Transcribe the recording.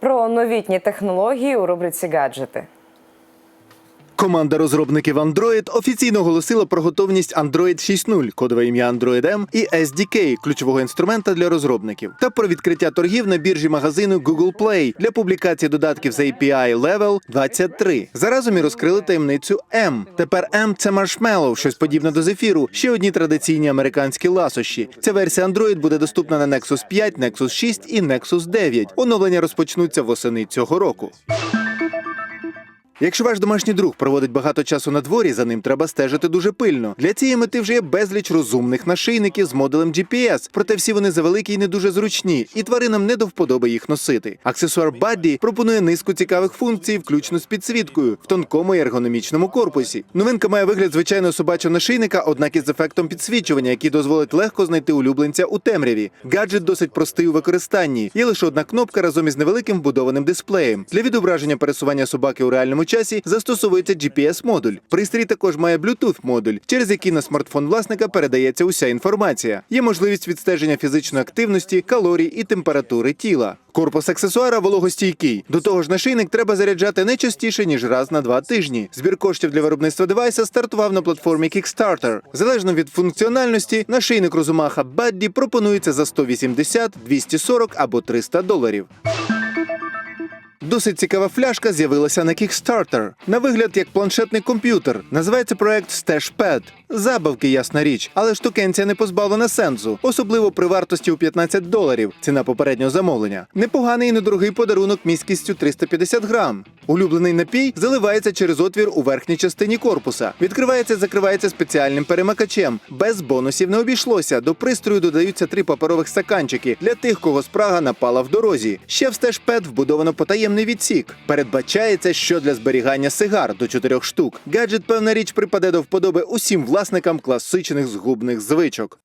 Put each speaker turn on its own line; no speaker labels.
Про новітні технології у рубриці гаджети.
Команда розробників Android офіційно оголосила про готовність Android 6.0, кодове ім'я Android M і SDK, ключового інструмента для розробників, та про відкриття торгів на біржі магазину Google Play для публікації додатків з API Level 23. Заразом і розкрили таємницю M. Тепер M – це маршмеллоу, щось подібне до зефіру. Ще одні традиційні американські ласощі. Ця версія Android буде доступна на Nexus 5, Nexus 6 і Nexus 9. Оновлення розпочнуться восени цього року. Якщо ваш домашній друг проводить багато часу на дворі, за ним треба стежити дуже пильно. Для цієї мети вже є безліч розумних нашийників з модулем GPS, проте всі вони завеликі і не дуже зручні, і тваринам не до вподоби їх носити. Аксесуар Buddy пропонує низку цікавих функцій, включно з підсвіткою в тонкому і ергономічному корпусі. Новинка має вигляд звичайного собачого нашийника, однак із ефектом підсвічування, який дозволить легко знайти улюбленця у темряві. Гаджет досить простий у використанні. Є лише одна кнопка разом із невеликим вбудованим дисплеєм. Для відображення пересування собаки у реальному часі застосовується GPS-модуль. Пристрій також має Bluetooth-модуль, через який на смартфон власника передається уся інформація. Є можливість відстеження фізичної активності, калорій і температури тіла. Корпус аксесуара вологостійкий. До того ж, нашийник треба заряджати не частіше ніж раз на два тижні. Збір коштів для виробництва девайса стартував на платформі Kickstarter. Залежно від функціональності, нашийник Розумаха Buddy пропонується за 180, 240 або 300 доларів. Досить цікава фляжка з'явилася на Kickstarter. На вигляд як планшетний комп'ютер. Називається проект StashPad. Забавки, ясна річ, але штукенція не позбавлена сенсу, особливо при вартості у 15 доларів. Ціна попереднього замовлення. Непоганий і недорогий подарунок міськістю 350 грам. Улюблений напій заливається через отвір у верхній частині корпуса. Відкривається, закривається спеціальним перемикачем. Без бонусів не обійшлося. До пристрою додаються три паперових стаканчики для тих, кого спрага напала в дорозі. Ще в стежпед вбудовано потаємний відсік. Передбачається, що для зберігання сигар до чотирьох штук. Гаджет, певна річ, припаде до вподоби усім власникам класичних згубних звичок.